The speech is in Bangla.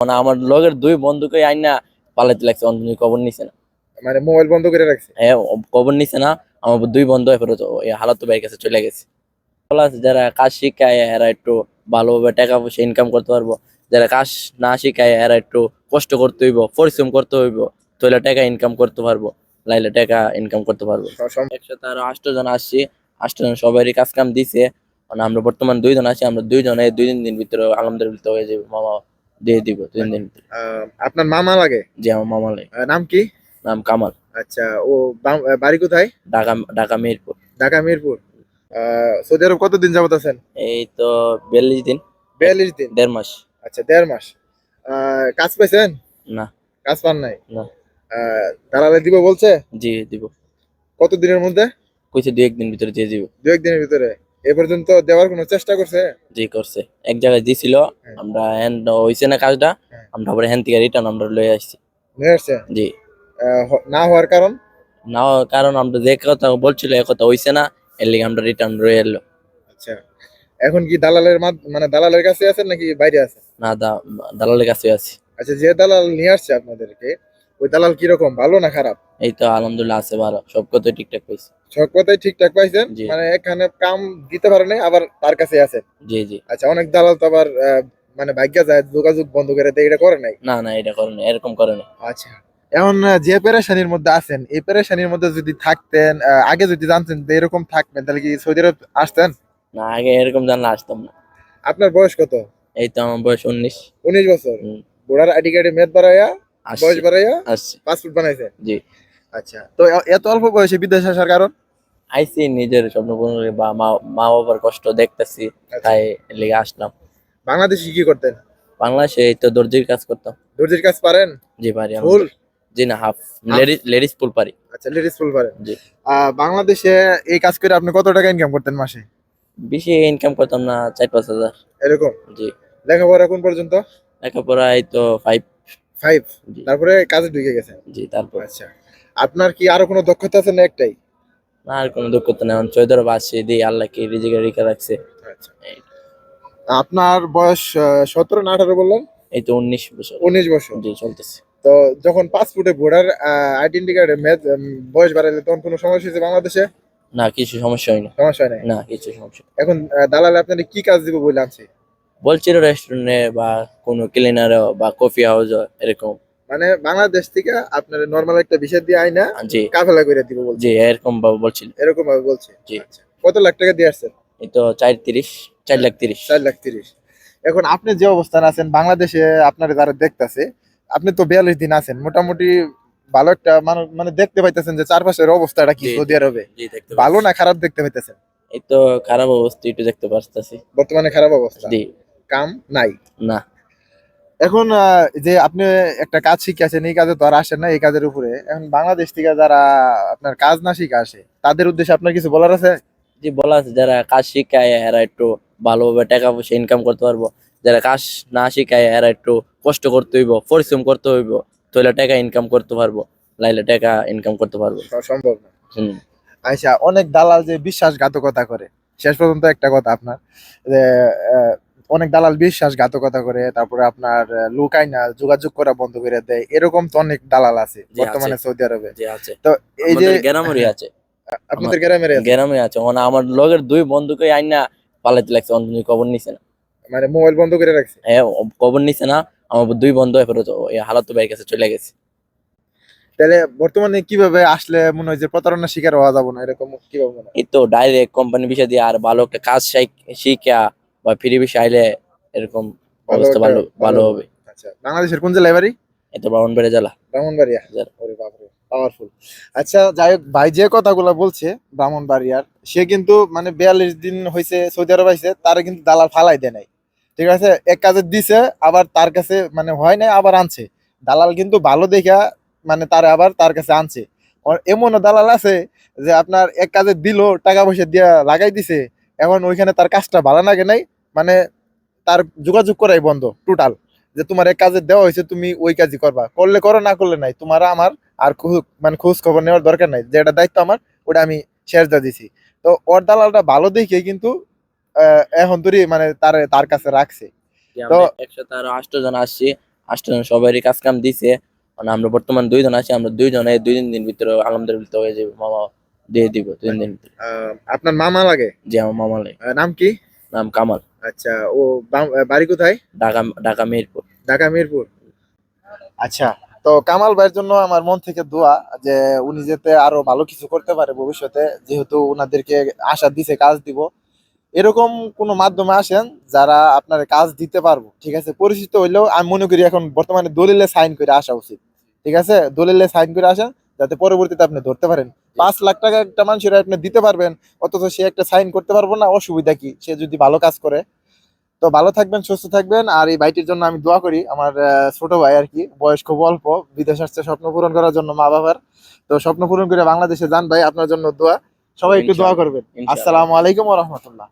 মানে আমার লগের দুই বন্ধুকে আইনা পালাইতে লাগছে অন্তত খবর নিছে না। মানে মোবাইল বন্ধ করে রাখছে? হ্যাঁ ও খবর নিছে না আমার দুই বন্ধু ফেরত এই হালাত বাইর কাছে চলে গেছে। আছে যারা কাজ শিখায় এরা একটু ভালোভাবে টাকা পয়সা ইনকাম করতে পারব। যারা কাজ না শিখায় এরা একটু কষ্ট করতে হইব পরিশ্রম করতে হইব তাহলে টাকা ইনকাম করতে পারব লাইলে টাকা ইনকাম করতে পারব। একসাথে আরও আটজন আসছি আটজন সবারই কাজ কাম দিছে। মানে আমরা বর্তমান দুইজন আছি আমরা দুইজনে দুই তিন দিন ভিতরে আলহামদুলিল্লাহ হয়ে যাবে মামা দিয়ে দিব তিন দিন। আপনার মামা লাগে? যে আমার মামা লাগে। নাম কি? নাম কামাল। আচ্ছা ও বাড়ি কোথায়? ঢাকা ঢাকা মিরপুর। ঢাকা মিরপুর। সৌদি আরব কতদিন যাবত আছেন? এই তো বিয়াল্লিশ দিন। বিয়াল্লিশ দিন? দেড় মাস। আচ্ছা দেড় মাস। আহ, কাজ পাইছেন? না। কাজ পান নাই? না। আহ, দালালে দিব বলছে? জি দিব। কত দিনের মধ্যে? কইছে দু একদিন ভিতরে দিয়ে দিব। দু একদিনের ভিতরে? এ পর্যন্ত দেওয়ার কোনো চেষ্টা করছে? জি করছে। এক জায়গায় দিছিল হ্যাঁ। আমরা হ্যান হইছে না কাজটা হ্যাঁ। আমরা আবার হ্যান থেকে রিটার্ন আমরা লয়ে আসছি। আসছে? জি। না হওয়ার কারণ? না কারণ আমরা যে কথা বলছিল এ কথা হইছে না এর লিগে আমরা রিটার্ন রয়ে এলো। আচ্ছা। এখন কি দালালের মানে দালালের কাছে আছেন নাকি বাইরে আছেন? না দা দালালের কাছে আছি। আচ্ছা যে দালাল নিয়ে আসছে আপনাদেরকে ওই দালাল কীরকম ভালো না খারাপ? এই তো আলহামদুলিল্লাহ আছে ভালো সব কথাই ঠিকঠাক পাইছি সব কথাই ঠিকঠাক পাইছেন। মানে এখানে কাম দিতে পারে নাই আবার তার কাছে আছে। জি জি। আচ্ছা অনেক দালাল তো আবার মানে ভাগ্যা যায় যোগাযোগ বন্ধ করে দেয় এটা করে নাই? না না এটা করে না এরকম করে না আচ্ছা। এখন যে পেরেশানির মধ্যে আছেন এই পেরেশানির মধ্যে যদি থাকতেন আগে যদি জানতেন যে এরকম থাকবেন তাহলে কি সৌদি আরব আসতেন? না আগে এরকম জানলে আসতাম না। আপনার বয়স কত? এই তো আমার বয়স উনিশ। উনিশ বছর। বুড়ার আইডি কার্ডে মেদ বাড়াইয়া বয়স বাড়াইয়া পাসপোর্ট বানাইছে। জি। আচ্ছা তো এত অল্প বয়সে বিদেশ আসার কারণ? আইসি নিজের স্বপ্ন পূরণ বা মা বাবার কষ্ট দেখতেছি আচ্ছা। তাই লিগে আসলাম। বাংলাদেশে কি করতেন? বাংলাদেশে এই তো দর্জির কাজ করতাম। দর্জির কাজ পারেন? জি পারি ফুল? জি না হাফ। লেডিস লেডিস ফুল পারি। আচ্ছা লেডিস ফুল পারেন। জি। বাংলাদেশে এই কাজ করে আপনি কত টাকা ইনকাম করতেন মাসে? বেশি ইনকাম করতাম না চার পাঁচ হাজার। এরকম? জি। লেখাপড়া কোন পর্যন্ত? লেখাপড়া এই তো ফাইভ ফাইভ তারপরে কাজে ঢুকে গেছেন? জি তারপর। আচ্ছা। আপনার কি আরও কোনো দক্ষতা আছে না একটাই? না আর কোনো দক্ষতা নেই। এখন চৈদর বাসি দিই আল্লাহকে রিজিকে রেখে রাখছে? আচ্ছা। আপনার বয়স সতেরো না আঠারো বললেন? এই তো উনিশ বছর। উনিশ বছর। জি চলতেছে। তো যখন পাসপোর্টে ভোটার আইডেন্টি কার্ডে বয়স বাড়াইলে তখন কোনো সমস্যা হয়েছে বাংলাদেশে? না কিছু সমস্যা হয় না সমস্যা হয় না কিছু সমস্যা এখন দালালে আপনাদের কি কাজ দিব বলে আনছে? বলছিল রেস্টুরেন্টে বা কোনো ক্লিনারে বা কফি হাউস এরকম মানে বাংলাদেশ থেকে আপনার নর্মাল একটা বিষয় দিয়ে আইনা জি। কাফেলা করে দিব বলছে। জি এরকম ভাবে বলছিল। এরকম ভাবে বলছে। জি। আচ্ছা। কত লাখ টাকা দিয়ে আসছেন? এই তো চার তিরিশ চার লাখ তিরিশ। চার লাখ তিরিশ। এখন আপনি যে অবস্থান আছেন বাংলাদেশে আপনার যারা দেখতেছে আপনি তো বিয়াল্লিশ দিন আছেন মোটামুটি ভালো একটা মানুষ মানে দেখতে পাইতেছেন যে চারপাশের অবস্থাটা কি সৌদি আরবে। ভালো না খারাপ দেখতে পাইতেছেন? এই তো খারাপ অবস্থা একটু দেখতে পারতেছি। বর্তমানে খারাপ অবস্থা। জি। কাম নাই? না। এখন যে আপনি একটা কাজ শিখে আছেন এই কাজে তো আর আসেন না এই কাজের উপরে। এখন বাংলাদেশ থেকে যারা আপনার কাজ না শিখে আসে তাদের উদ্দেশ্যে আপনার কিছু বলার আছে? জি বলা আছে। যারা কাজ শিখায় এরা একটু ভালোভাবে টাকা পয়সা ইনকাম করতে পারব। যারা কাজ না শিখায় এরা একটু কষ্ট করতে হইব পরিশ্রম করতে হইব তাহলে টাকা ইনকাম করতে পারব লাইলে টাকা ইনকাম করতে পারব। সম্ভব না। হুম। আচ্ছা অনেক দালাল যে বিশ্বাসঘাতকতা করে শেষ পর্যন্ত একটা কথা আপনার যে অনেক দালাল বিশ্বাসঘাতকতা করে তারপরে আপনার লুকাই না যোগাযোগ করা বন্ধ করে দেয় এরকম তো অনেক দালাল আছে বর্তমানে সৌদি আরবে। তো এই যে গ্রামেরই আছে। আপনাদের গ্রামের আছে? গ্রামে আছে। মানে আমার লগের দুই বন্ধুকে আইনা পালাইতে লাগছে অন্তত খবর নিছে না। মানে মোবাইল বন্ধ করে রাখছে? হ্যাঁ খবর নিছে না আমার দুই বন্ধু এই হালাত বাইর কাছে চলে গেছে। তাহলে বর্তমানে কীভাবে আসলে মনে হয় যে প্রতারণার শিকার হওয়া যাব না এরকম কীভাবে মনে হয়? এই তো ডাইরেক্ট কোম্পানি বিষয় দিয়ে আর ভালো একটা কাজ শিখ- শিখা বা ফ্রি বিষয় আইলে এরকম অবস্থা ভালো ভালো হবে। আচ্ছা বাংলাদেশের কোন জেলায় বাড়ি? এই তো ব্রাহ্মণবাড়ি জেলা। ব্রাহ্মণবাড়িয়া? ওরে বাপরে পাওয়ারফুল আচ্ছা যাই হোক ভাই যে কথাগুলো বলছে ব্রাহ্মণবাড়িয়ার সে কিন্তু মানে বিয়াল্লিশ দিন হয়েছে সৌদি আরব আইছে তারা কিন্তু দালাল ফালাই দেয় নাই। ঠিক আছে? এক কাজে দিছে আবার তার কাছে মানে হয় নাই আবার আনছে। দালাল কিন্তু ভালো দেখা মানে তার আবার তার কাছে আনছে। এমনও দালাল আছে যে আপনার এক কাজে দিল টাকা পয়সা দিয়া লাগাই দিছে এখন ওইখানে তার কাজটা ভালো লাগে নাই মানে তার যোগাযোগ করাই বন্ধ টোটাল যে তোমার এক কাজে দেওয়া হয়েছে তুমি ওই কাজই করবা। করলে করো না করলে নাই। তোমার আমার আর মানে খোঁজ খবর নেওয়ার দরকার নাই। যেটা দায়িত্ব আমার ওটা আমি শেষ দিয়ে দিছি। তো ওর দালালটা ভালো দেখে কিন্তু এখন তোরই মানে তার তার কাছে রাখছে। তো- একসাথে আরও আটজন আসছি আসতে সবারই কাজ কাম দিছে। মানে আমরা বর্তমান দুইজন আছি আমরা দুইজনে দুই তিন দিন ভিতরে আলহামদুলিল্লাহ হয়ে যাবে মামা দিয়ে দিব দুই দিন ভিতরে। আপনার মামা লাগে? যে আমার মামা লাগে। নাম কি? নাম কামাল। আচ্ছা ও বাড়ি কোথায়? ঢাকা ঢাকা মিরপুর। ঢাকা মিরপুর। আচ্ছা তো কামাল ভাইয়ের জন্য আমার মন থেকে দোয়া যে উনি যেতে আরও ভালো কিছু করতে পারে ভবিষ্যতে যেহেতু ওনাদেরকে আশা দিছে কাজ দিব। এরকম কোনো মাধ্যমে আসেন যারা আপনার কাজ দিতে পারব ঠিক আছে? পরিচিত হইলেও আমি মনে করি এখন বর্তমানে দলিলে সাইন করে আসা উচিত ঠিক আছে? দলিলে সাইন করে আসেন যাতে পরবর্তীতে আপনি ধরতে পারেন। পাঁচ লাখ টাকা একটা মানুষের আপনি দিতে পারবেন অথচ সে একটা সাইন করতে পারব না অসুবিধা কি? সে যদি ভালো কাজ করে। তো ভালো থাকবেন সুস্থ থাকবেন আর এই ভাইটির জন্য আমি দোয়া করি আমার ছোট ভাই আর কি বয়স খুব অল্প বিদেশ আসছে স্বপ্ন পূরণ করার জন্য মা বাবার। তো স্বপ্ন পূরণ করে বাংলাদেশে যান ভাই আপনার জন্য দোয়া। সবাই একটু দোয়া করবেন। আসসালামু আলাইকুম রহমতুল্লাহ।